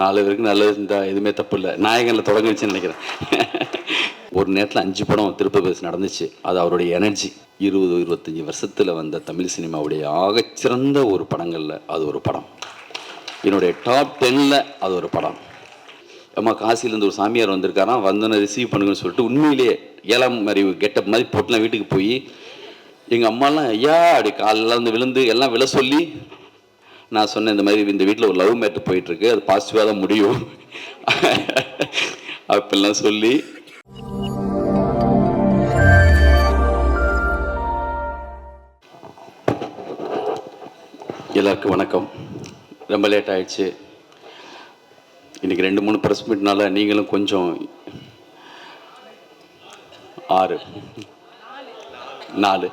நாலு பேருக்கு நல்லது இருந்தால் எதுவுமே தப்பு இல்லை. நாயகனில் தொடங்கிச்சுன்னு நினைக்கிறேன். ஒரு நேரத்தில் அஞ்சு படம் திருப்ப பேச நடந்துச்சு. அது அவருடைய எனர்ஜி. இருபது இருபத்தஞ்சி வருஷத்தில் வந்த தமிழ் சினிமாவுடைய ஆகச்சிறந்த ஒரு படங்களில் அது ஒரு படம். என்னுடைய டாப் டென்னில் அது ஒரு படம். அம்மா காசிலேருந்து ஒரு சாமியார் வந்திருக்காராம் வந்தோன்னே ரிசீவ் பண்ணுங்கன்னு சொல்லிட்டு உண்மையிலேயே ஏழாம் மாதிரி கெட்டப் மாதிரி போட்டுலாம் வீட்டுக்கு போய் எங்கள் அம்மாலாம் ஐயா அப்படி காலில் வந்து விழுந்து எல்லாம் விழ சொல்லி நான் சொன்னேன் இந்த மாதிரி இந்த வீட்டில் ஒரு லவ் மேட்ரு போயிட்டுருக்கு அது பாசிட்டிவாக தான் முடியும். அப்படிலாம் சொல்லி. எல்லாருக்கும் வணக்கம். ரொம்ப லேட் ஆயிடுச்சு. இன்றைக்கி ரெண்டு மூணு ப்ரெஸ் மீட்னால நீங்களும் கொஞ்சம் ஆறு. நாலு.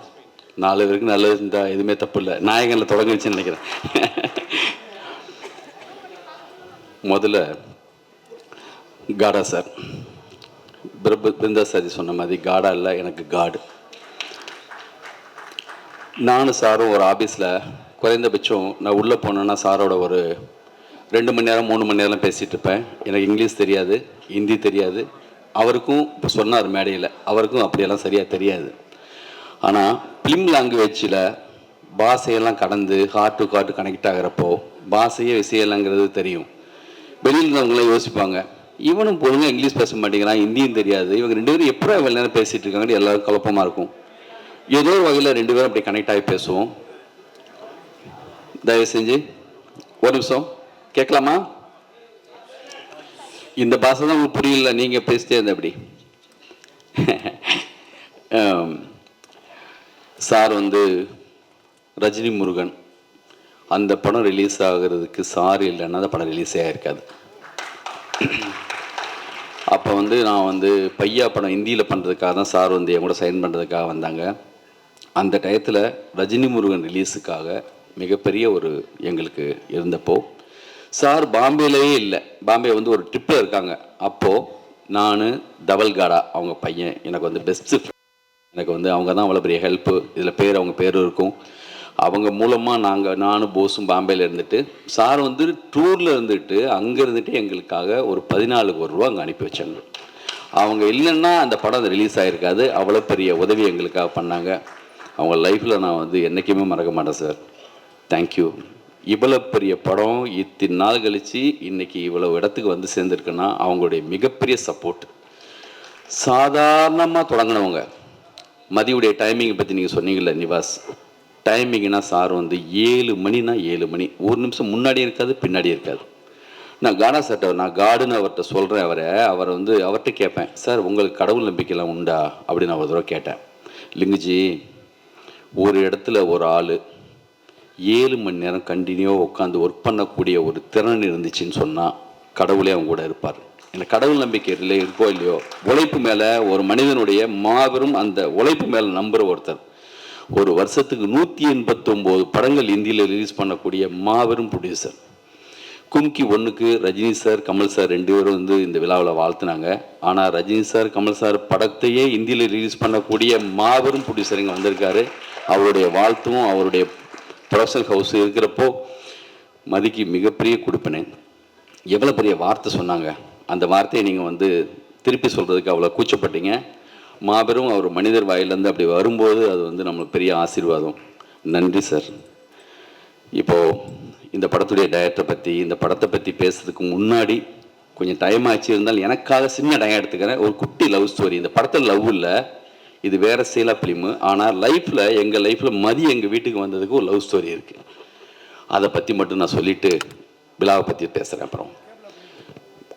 நாலு பேருக்கு நல்லது இருந்தால் எதுவுமே தப்பு இல்லை நாயகனில் தொடங்கிச்சுன்னு நினைக்கிறேன். முதல்ல காடா சார். பிரபு பிருந்தா சாரி சொன்ன மாதிரி காடா இல்லை எனக்கு காடு. நானும் சாரும் ஒரு ஆஃபீஸில் குறைந்தபட்சம் நான் உள்ளே போனேன்னா சாரோட ஒரு ரெண்டு மணி நேரம் மூணு மணி நேரம் பேசிகிட்டு இருப்பேன். எனக்கு இங்கிலீஷ் தெரியாது ஹிந்தி தெரியாது. அவருக்கும் இப்போ சொன்னார் மேடையில் அவருக்கும் அப்படியெல்லாம் சரியாக தெரியாது. ஆனால் ஃபிலிம் லாங்குவேஜில் பாஷையெல்லாம் கடந்து ஹார்ட் டு ஹார்ட் கனெக்ட் ஆகிறப்போ பாஷையே விஷயம்லாங்கிறது தெரியும். வெளியில் இருந்தவங்களாம் யோசிப்பாங்க. இவனும் பொழுங்க இங்கிலீஷ் பேச மாட்டேங்கிறான் ஹிந்தியும் தெரியாது. இவங்க ரெண்டு பேரும் எப்போ இவ்வளோ நேரம் பேசிகிட்டு இருக்காங்கன்னு எல்லாரும் குழப்பமாக இருக்கும். ஏதோ ஒரு வகையில் ரெண்டு பேரும் அப்படி கனெக்ட் ஆகி பேசுவோம். தயவு செஞ்சு ஒரு நிமிஷம். கேட்கலாமா? இந்த பாஷை தான் உங்களுக்கு புரியல நீங்கள் பேசிட்டே இருந்த அப்படி. சார் வந்து ரஜினி முருகன். அந்த படம் ரிலீஸ் ஆகிறதுக்கு சார் இல்லைன்னா அந்த படம் ரிலீஸே ஆகிருக்காது அப்போ வந்து நான் வந்து பையா படம் ஹிந்தியில் பண்ணுறதுக்காக தான் சார் வந்து என் கூட சைன் பண்ணுறதுக்காக வந்தாங்க. அந்த டயத்தில் ரஜினி முருகன் ரிலீஸுக்காக மிகப்பெரிய ஒரு எங்களுக்கு இருந்தப்போ சார் பாம்பேலேயே இல்லை. பாம்பே வந்து ஒரு ட்ரிப்பில் இருக்காங்க. அப்போது நான் தவல்காடா அவங்க பையன் எனக்கு வந்து பெஸ்ட்டு எனக்கு வந்து அவங்க தான் அவ்வளோ பெரிய ஹெல்ப்பு இதில் பேர் அவங்க பேர் இருக்கும். அவங்க மூலமாக நாங்கள் நானும் போஸும் பாம்பேயில் இருந்துட்டு சார் வந்து டூரில் இருந்துட்டு அங்கே இருந்துட்டு எங்களுக்காக ஒரு பதினாலு கோடி ரூபா அங்கே அனுப்பி வச்சாங்க. அவங்க இல்லைன்னா அந்த படம் ரிலீஸ் ஆகிருக்காது அவ்வளோ பெரிய உதவி எங்களுக்காக பண்ணாங்க. அவங்க லைஃப்பில் நான் வந்து என்றைக்குமே மறக்க மாட்டேன் சார். தேங்க்யூ இவ்வளோ பெரிய படம் இத்தனை நாள் கழித்து இன்றைக்கி இவ்வளோ இடத்துக்கு வந்து சேர்ந்துருக்குன்னா அவங்களுடைய மிகப்பெரிய சப்போர்ட் சாதாரணமாக தொடங்கினவங்க. மதியுடைய டைமிங்கை பற்றி நீங்கள் சொன்னீங்கல்ல நிவாஸ்? டைமிங்னா சார் வந்து ஏழு மணினா ஏழு மணி. ஒரு நிமிஷம் முன்னாடி இருக்காது பின்னாடி இருக்காது. நான் கானா சார்ட்ட நான் காடுன்னு அவர்கிட்ட சொல்கிறேன் அவரை. அவரை வந்து அவர்கிட்ட கேட்பேன் சார் உங்களுக்கு கடவுள் நம்பிக்கைலாம் உண்டா? அப்படின்னு ஒரு தடவை கேட்டேன். லிங்குஜி ஒரு இடத்துல ஒரு ஆள் ஏழு மணி நேரம் கண்டினியூவாக உட்காந்து ஒர்க் பண்ணக்கூடிய ஒரு திறன் இருந்துச்சுன்னு சொன்னால் கடவுளே அவங்க கூட இருப்பார். எனக்கு கடவுள் நம்பிக்கை இல்லை இருக்கோ இல்லையோ உழைப்பு மேலே ஒரு மனிதனுடைய மாபெரும் அந்த உழைப்பு மேலே நம்புகிற ஒருத்தர். ஒரு வருஷத்துக்கு நூற்றி எண்பத்தொம்போது படங்கள் இந்தியில் ரிலீஸ் பண்ணக்கூடிய மாபெரும் ப்ரொடியூசர் கும்கி ஒன்றுக்கு ரஜினி சார் கமல் சார் ரெண்டு பேரும் வந்து இந்த விழாவில் வாழ்த்துனாங்க. ஆனால் ரஜினி சார் கமல் சார் படத்தையே இந்தியில் ரிலீஸ் பண்ணக்கூடிய மாபெரும் ப்ரொடியூசர் இங்கே வந்திருக்காரு. அவருடைய வாழ்த்தும் அவருடைய ப்ரொடக்ஷன் ஹவுஸ் இருக்கிறப்போ மதிக்கு மிகப்பெரிய கொடுப்பினேன் எவ்வளோ பெரிய வார்த்தை சொன்னாங்க. அந்த வார்த்தையை நீங்கள் வந்து திருப்பி சொல்கிறதுக்கு அவ்வளோ கூச்சப்பட்டீங்க. மாபெரும் அவர் மனிதர் வாயிலேருந்து அப்படி வரும்போது அது வந்து நம்மளுக்கு பெரிய ஆசீர்வாதம். நன்றி சார். இப்போது இந்த படத்துடைய டயத்தை பற்றி இந்த படத்தை பற்றி பேசுறதுக்கு முன்னாடி கொஞ்சம் டைம் ஆச்சு இருந்தாலும் எனக்காக சின்ன டயம் எடுத்துக்கிறேன். ஒரு குட்டி லவ் ஸ்டோரி இந்த படத்தில் லவ் இல்லை. இது வேறு சீலா ஃபிலிமு ஆனால் லைஃப்பில் எங்கள் லைஃப்பில் மதி எங்கள் வீட்டுக்கு வந்ததுக்கு ஒரு லவ் ஸ்டோரி இருக்குது அதை பற்றி மட்டும் நான் சொல்லிவிட்டு விழாவை பற்றி பேசுகிறேன் அப்புறம்.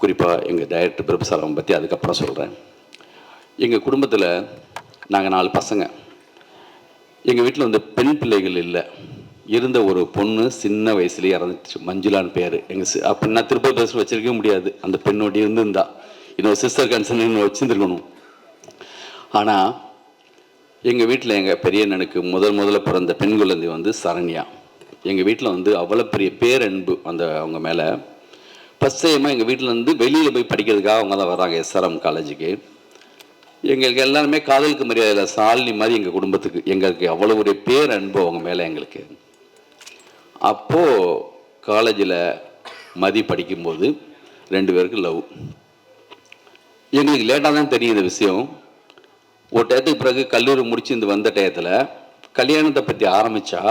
குறிப்பாக எங்கள் டைரக்டர் பிரபுசாலம் பற்றி அதுக்கப்புறம் சொல்கிறேன் எங்கள் குடும்பத்தில் நாங்கள் நாலு பசங்க. எங்கள் வீட்டில் வந்து பெண் பிள்ளைகள் இல்லை. இருந்த ஒரு பொண்ணு சின்ன வயசுலேயே இறந்துச்சு மஞ்சுளான்னு பேர். எங்கள் சி அப்போ நான் திருப்பதி பேச வச்சிருக்கவே முடியாது. அந்த பெண்ணோடி இருந்திருந்தா. இன்னொரு சிஸ்டர் கன்சர்ன் வச்சுருந்துருக்கணும். ஆனால் எங்கள் வீட்டில் எங்கள் பெரிய அண்ணனுக்கு முதல் முதல்ல பிறந்த பெண் குழந்தை வந்து சரண்யா. எங்கள் வீட்டில் வந்து அவ்வளோ பெரிய பேரன்பு அந்த அவங்க மேலே. ஃபஸ்ட் டைமாக எங்கள் வீட்டிலேருந்து வெளியில் போய் படிக்கிறதுக்காக அவங்க தான் வராங்க எஸ்ஆர்எம் காலேஜுக்கு எங்களுக்கு எல்லாருமே காதலுக்கு மரியாதை சாலினி மாதிரி எங்கள் குடும்பத்துக்கு. எங்களுக்கு அவ்வளோ ஒரு பேர் அன்பு அவங்க மேலே எங்களுக்கு. அப்போது காலேஜில் மதி படிக்கும்போது ரெண்டு பேருக்கு லவ் எங்களுக்கு லேட்டாக தான் தெரியும் இந்த விஷயம். ஒரு டயத்துக்கு பிறகு கல்லூரி முடிச்சு இந்த வந்த டயத்தில் கல்யாணத்தை பற்றி ஆரம்பித்தா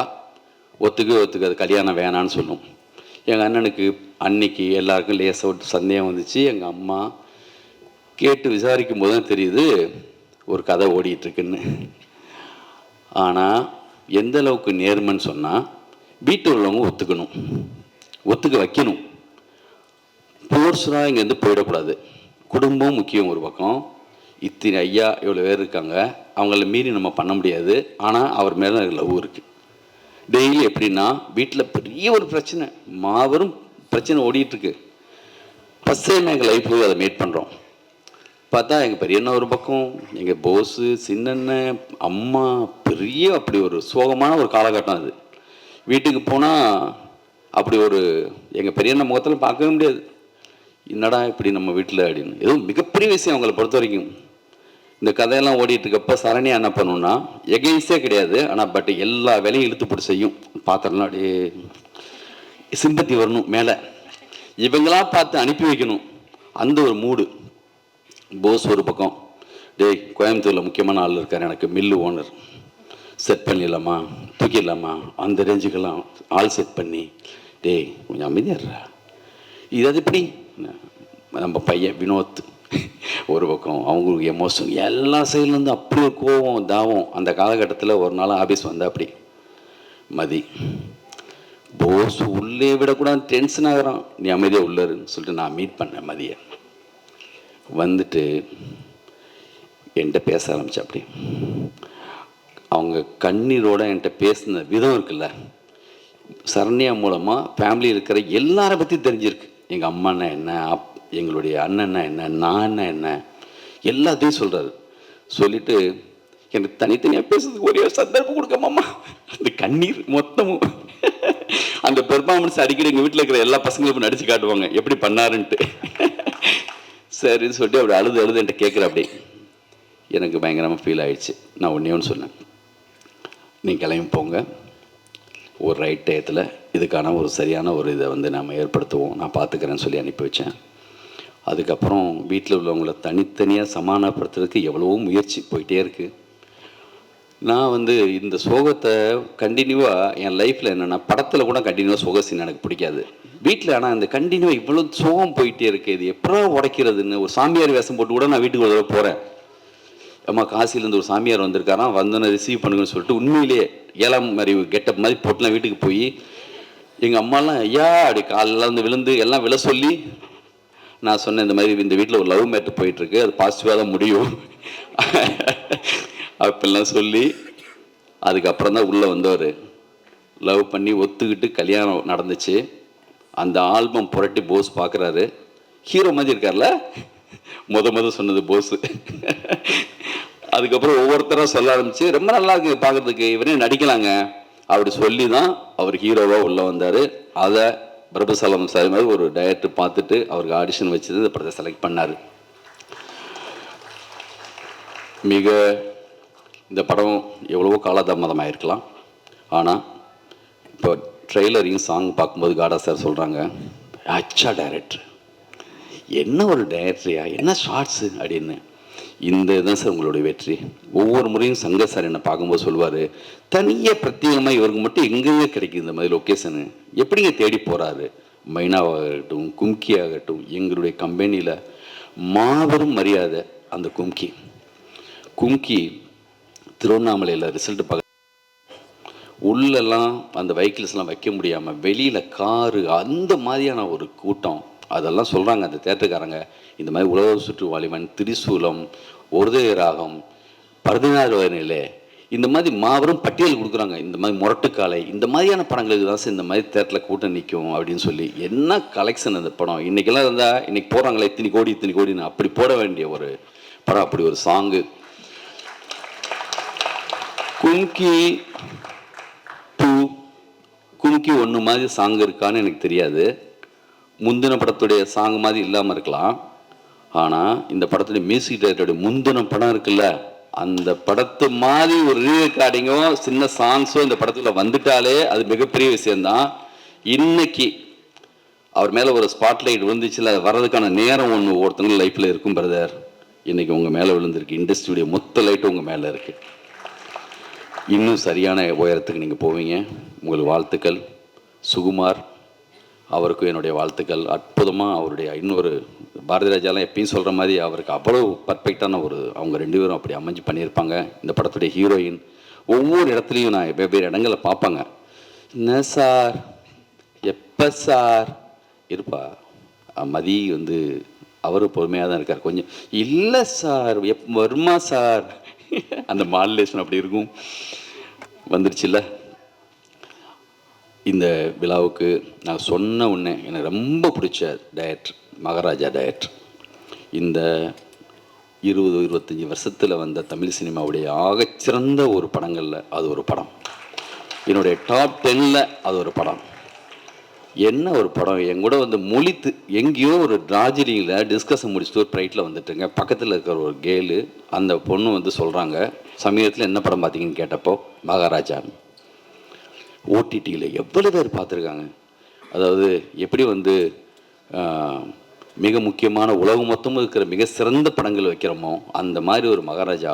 ஒத்துக்க ஒத்துக்காது கல்யாணம் வேணான்னு சொல்லும். எங்கள் அண்ணனுக்கு அன்னைக்கு எல்லாருக்கும் லேசாக ஒரு சந்தேகம் வந்துச்சு. எங்கள் அம்மா கேட்டு விசாரிக்கும் போது தான் தெரியுது ஒரு கதை ஓடிட்டுருக்குன்னு. ஆனால் எந்த அளவுக்கு நேர்மைன்னு சொன்னால் வீட்டில் உள்ளவங்க ஒத்துக்கணும். ஒத்துக்க வைக்கணும். போர்ஸ்லாம் இங்கேருந்து போயிடக்கூடாது. குடும்பம் முக்கியம் ஒரு பக்கம். இத்தனை ஐயா இவ்வளோ பேர் இருக்காங்க. அவங்கள மீறி நம்ம பண்ண முடியாது. ஆனால் அவர் மேலே லவ் இருக்குது டெய்லி எப்படின்னா வீட்டில் பெரிய ஒரு பிரச்சனை. மாபெரும் பிரச்சனை ஓடிட்டுருக்கு. ஃபஸ்ட் எங்கள் லைஃப்பில் அதை மீட் பண்ணுறோம் பார்த்தா எங்கள் பெரியண்ணா ஒரு பக்கம் எங்கள் போஸு சின்னண்ணன் அம்மா பெரிய அப்படி ஒரு சோகமான ஒரு காலகட்டம் அது. வீட்டுக்கு போனால் அப்படி ஒரு எங்கள் பெரியண்ணா முகத்தில் பார்க்கவே முடியாது. என்னடா இப்படி நம்ம வீட்டில் அப்படின்னு. எதுவும் மிகப்பெரிய விஷயம் அவங்கள பொறுத்த வரைக்கும். இந்த கதையெல்லாம் ஓடிட்டு இருக்கப்ப சரணியா என்ன பண்ணுன்னா எகெயின்ஸ்டே கிடையாது. ஆனால் பட் எல்லா வேலையும் இழுத்து போட்டு செய்யும். பாத்திரம்லாம் அப்படியே சிம்பத்தி வரணும் மேலே. இவங்களா பார்த்து அனுப்பி வைக்கணும். அந்த ஒரு மூடு. போஸ் ஒரு பக்கம். டேய் கோயம்புத்தூரில் முக்கியமான ஆள் இருக்கார் எனக்கு மில்லு ஓனர் செட் பண்ணிடலாமா? தூக்கிடலாமா? அந்த ரேஞ்சுக்கெல்லாம் ஆள் செட் பண்ணி டேய் கொஞ்சம் அமைதியாடுறா இது அது எப்படி? நம்ம பையன் வினோத். ஒரு பக்கம் அவங்களுக்கு எமோஷன் எல்லா சைட்லேருந்து அப்படியே கோவம் தாவம் அந்த காலகட்டத்தில் ஒரு நாள் ஆஃபீஸ் வந்தால் அப்படி. மதி போஸ் உள்ளே விடக்கூடாது டென்ஷன் ஆகிறான். நீ அமைதியாக உள்ளருன்னு சொல்லிட்டு நான் மீட் பண்ணேன் மதியை. வந்துட்டு என்கிட்ட பேச ஆரம்பிச்சு அப்படி. அவங்க கண்ணீரோட என்கிட்ட பேசின விதம் இருக்குல்ல சரண்யா மூலமாக ஃபேமிலி இருக்கிற எல்லாரை பற்றி தெரிஞ்சிருக்கு. எங்கள் அம்மானா என்ன அப்பா எங்களுடைய அண்ணன்னா என்ன நான் என்ன எல்லாத்தையும் சொல்கிறாரு சொல்லிட்டு எனக்கு தனித்தனியாக பேசுறதுக்கு ஒரே ஒரு சந்தர்ப்பம் கொடுக்க மாமா. அந்த கண்ணீர் மொத்தமும் அந்த பெர்ஃபார்மன்ஸ் அடிக்கடி எங்கள் வீட்டில் இருக்கிற எல்லா பசங்களுக்கும் நடிச்சு காட்டுவாங்க. எப்படி பண்ணாருன்ட்டு. சரின்னு சொல்லிட்டு அப்படி அழுது அழுது என்கிட்ட கேட்குற அப்படி எனக்கு பயங்கரமாக ஃபீல் ஆகிடுச்சு நான் ஒன்றே ஒன்று சொன்னேன். நீங்கள் கிளம்பி போங்க. ஒரு ரைட் டயத்தில் இதுக்கான ஒரு சரியான ஒரு இதை வந்து நாம் ஏற்படுத்துவோம். நான் பார்த்துக்கிறேன்னு சொல்லி அனுப்பி வச்சேன். அதுக்கப்புறம் வீட்டில் உள்ளவங்களை தனித்தனியாக சமாதானப்படுத்துறதுக்கு எவ்வளவோ முயற்சி போயிட்டே இருக்குது நான் வந்து இந்த சோகத்தை கண்டினியூவாக என் லைஃப்பில் என்னென்னா படத்தில் கூட கண்டினியூவாக சோக சீன் எனக்கு பிடிக்காது. வீட்டில் ஆனால் இந்த கண்டினியூவாக இவ்வளோ சோகம் போயிட்டே இருக்குது இது எப்படா உடைக்கிறதுன்னு ஒரு சாமியார் வேஷம் போட்டு கூட நான் வீட்டுக்கு ஒரு தடவை போகிறேன் அம்மா காசிலேருந்து ஒரு சாமியார் வந்திருக்காராம். வந்தோன்னே ரிசீவ் பண்ணுங்கன்னு சொல்லிட்டு உண்மையிலேயே ஏழாம் மாதிரி கெட்டப் மாதிரி போட்டுலாம் வீட்டுக்கு போய் எங்கள் அம்மாலாம் ஐயா அப்படி காலில் வந்து விழுந்து எல்லாம் விழ சொல்லி நான் சொன்னேன் இந்த மாதிரி இந்த வீட்டில் ஒரு லவ் மேட்ரு போயிட்டுருக்கு அது பாசிட்டிவாக தான் முடியும். அப்படிலாம் சொல்லி அதுக்கப்புறம் தான் உள்ளே வந்தவர். லவ் பண்ணி ஒத்துக்கிட்டு கல்யாணம் நடந்துச்சு. அந்த ஆல்பம் புரட்டி போஸ் பார்க்குறாரு ஹீரோ மாதிரி இருக்கார்ல? முத முத சொன்னது போஸு. அதுக்கப்புறம் ஒவ்வொருத்தராக சொல்ல ஆரம்பிச்சு ரொம்ப நல்லா இருக்குது பார்க்கறதுக்கு இவரே நடிக்கலாங்க. அப்படி சொல்லி தான் அவர் ஹீரோவாக உள்ளே வந்தார். அதை பிரபுசலம் சார் மாதிரி ஒரு டைரக்டர் பார்த்துட்டு அவருக்கு ஆடிஷன் வச்சு இந்த படத்தை செலக்ட் பண்ணார். மிக இந்த படம் எவ்வளவோ காலதாமதம் ஆகிருக்கலாம் ஆனால் இப்போ ட்ரெய்லரையும் சாங் பார்க்கும்போது காடா சார் சொல்கிறாங்க அச்சா டைரக்டர் என்ன ஒரு டைரக்டரியா என்ன ஷார்ட்ஸு அப்படின்னு. இந்த இதுதான் சார் உங்களுடைய வெற்றி. ஒவ்வொரு முறையும் சங்க சார் என்னை பார்க்கும்போது சொல்லுவார் தனியாக பிரத்யேகமாக இவருக்கு மட்டும் எங்கெங்கே கிடைக்குது இந்த மாதிரி லொக்கேஷனு எப்படிங்க தேடி போகிறாரு மைனாவாகட்டும் கும்கி ஆகட்டும் எங்களுடைய கம்பெனியில் மாபெரும் மரியாதை அந்த கும்கி. கும்கி திருவண்ணாமலையில் ரிசல்ட் பார்க்க உள்ளெல்லாம் அந்த வெஹிக்கிள்ஸ்லாம் வைக்க முடியாமல் வெளியில் காரு அந்த மாதிரியான ஒரு கூட்டம். அதெல்லாம் சொல்கிறாங்க அந்த தேட்டருக்காரங்க. இந்த மாதிரி உலக சுற்று வாலிபன் திரிசூலம் ஒருதய ராகம் பதினாறு நிலை இந்த மாதிரி மாபெரும் பட்டியல் கொடுக்குறாங்க. இந்த மாதிரி முரட்டுக்காலை இந்த மாதிரியான படங்களுக்கு தான் சார் இந்த மாதிரி தேட்டரில் கூட்டம் நிற்கும் அப்படின்னு சொல்லி. என்ன கலெக்ஷன் அந்த படம்? இன்றைக்கெல்லாம் இருந்தால் இன்றைக்கி போகிறாங்களே இத்தனை கோடி இத்தனி கோடின்னு அப்படி போட வேண்டிய ஒரு படம் அப்படி ஒரு சாங்கு கும்கி டூ கும்கி ஒன்று மாதிரி சாங் இருக்கான்னு எனக்கு தெரியாது. முந்தின படத்துடைய சாங் மாதிரி இல்லாமல் இருக்கலாம். ஆனால் இந்த படத்துடைய மியூசிக் டைரக்டருடைய முந்தின படம் இருக்குல்ல அந்த படத்து மாதிரி ஒரு ரீரெக்கார்டிங்கோ சின்ன சாங்ஸோ இந்த படத்தில் வந்துட்டாலே அது மிகப்பெரிய விஷயந்தான் இன்னைக்கு அவர் மேலே ஒரு ஸ்பாட்லைட் விழுந்துச்சுல அது வர்றதுக்கான நேரம் ஒன்று ஒருத்தங்க லைஃப்பில் இருக்கும் பிரதர் இன்றைக்கி உங்கள் மேலே விழுந்திருக்கு இண்டஸ்ட்ரியுடைய மொத்த லைட்டும் உங்கள் மேலே இருக்குது இன்னும் சரியான உயரத்துக்கு நீங்கள் போவீங்க. உங்களுக்கு வாழ்த்துக்கள். சுகுமார் அவருக்கும் என்னுடைய வாழ்த்துக்கள். அற்புதமாக அவருடைய இன்னொரு பாரதி ராஜாலாம் எப்பயும் சொல்கிற மாதிரி அவருக்கு அவ்வளோ பர்ஃபெக்டான ஒரு அவங்க ரெண்டு பேரும் அப்படி அமைஞ்சு பண்ணியிருப்பாங்க. இந்த படத்துடைய ஹீரோயின் ஒவ்வொரு இடத்துலையும் நான் வெவ்வேறு இடங்களை பார்ப்பாங்க. என்ன சார்? எப்போ சார்? இருப்பா. மதி வந்து அவரும் பொறுமையாக தான் இருக்கார். கொஞ்சம் இல்லை சார் எப் வருமா சார்? அந்த மாடுலேஷன் அப்படி இருக்கும். வந்துருச்சுல்ல? இந்த விழாவுக்கு நான் சொன்ன உடனே எனக்கு ரொம்ப பிடிச்ச டயட் மகாராஜா டயட் இந்த இருபது இருபத்தஞ்சி வருஷத்தில் வந்த தமிழ் சினிமாவுடைய ஆகச்சிறந்த ஒரு படங்களில் அது ஒரு படம். என்னுடைய டாப் டென்னில் அது ஒரு படம். என்ன ஒரு படம்? என் கூட வந்து முழித்து எங்கேயோ ஒரு டார்ஜிலிங்கில் டிஸ்கஷன் முடிச்சுட்டு ஒரு ஃப்ளைட்டில் வந்துட்டுங்க. பக்கத்தில் இருக்கிற ஒரு கேலு அந்த பொண்ணு வந்து சொல்கிறாங்க சமீபத்தில் என்ன படம் பார்த்தீங்கன்னு கேட்டப்போ மகாராஜான்னு. ஓடிடியில் எவ்வளோ பேர் பார்த்துருக்காங்க? அதாவது எப்படி வந்து மிக முக்கியமான உலகம் மொத்தமும் இருக்கிற மிக சிறந்த படங்கள் வைக்கிறோமோ அந்த மாதிரி ஒரு மகாராஜா.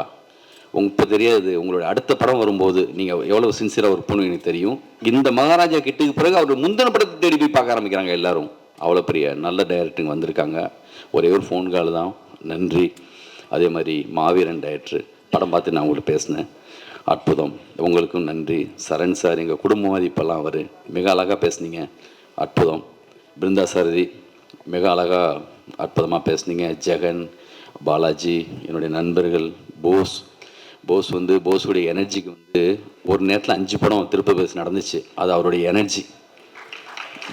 உங்க இப்போ தெரியாது உங்களோட அடுத்த படம் வரும்போது நீங்கள் எவ்வளோ சின்சியராக ஒரு பொண்ணு எனக்கு தெரியும். இந்த மகாராஜா கிட்டுக்கு பிறகு அவர் முந்தின படத்தை தேடி போய் பார்க்க ஆரம்பிக்கிறாங்க எல்லாரும். அவ்வளோ பெரிய நல்ல டைரக்டருங்க வந்திருக்காங்க. ஒரே ஒரு ஃபோன் கால் தான். நன்றி. அதே மாதிரி மாவீரன் டைரக்டர் படம் பார்த்து நான் உங்கள்கிட்ட பேசினேன். அற்புதம். உங்களுக்கும் நன்றி. சரண் சார் எங்கள் குடும்ப இப்போல்லாம் அவர் மிக அழகாக பேசுனீங்க. அற்புதம். பிருந்தா சாரதி மிக அழகாக அற்புதமாக பேசுனீங்க. ஜெகன் பாலாஜி என்னுடைய நண்பர்கள் போஸ். போஸ் வந்து போஸுடைய எனர்ஜிக்கு வந்து ஒரு நேரத்தில் அஞ்சு படம் திருப்ப பேச நடந்துச்சு. அது அவருடைய எனர்ஜி.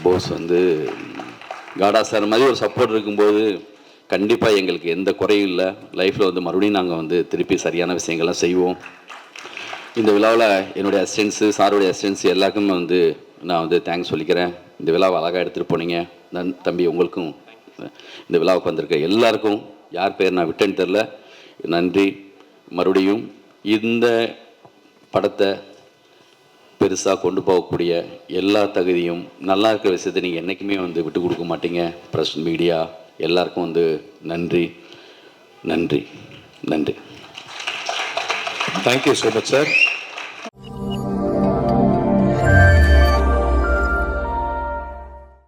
போஸ் வந்து காடா சார் மாதிரி ஒரு சப்போர்ட் இருக்கும்போது கண்டிப்பாக எங்களுக்கு எந்த குறையும் இல்லை. லைஃப்பில் வந்து மறுபடியும் நாங்கள் வந்து திருப்பி சரியான விஷயங்கள்லாம் செய்வோம். இந்த விழாவில் என்னுடைய அசிஸ்டன்ஸு சாருடைய அசிஸ்டன்ஸ் எல்லாருக்குமே வந்து நான் வந்து தேங்க்ஸ் சொல்லிக்கிறேன். இந்த விழாவை அழகாக எடுத்துகிட்டு போனீங்க. நன் தம்பி உங்களுக்கும் இந்த விழாவுக்கு வந்திருக்க எல்லாருக்கும் யார் பேர் நான் விட்டேன்னு தெரில நன்றி. மறுபடியும் இந்த படத்தை பெருசாக கொண்டு போகக்கூடிய எல்லா தகுதியும் நல்லா இருக்கிற விஷயத்தை நீங்கள் என்றைக்குமே வந்து விட்டு கொடுக்க மாட்டீங்க. ப்ரெஸ் மீடியா எல்லாருக்கும் வந்து நன்றி. நன்றி. நன்றி. Thank you so much sir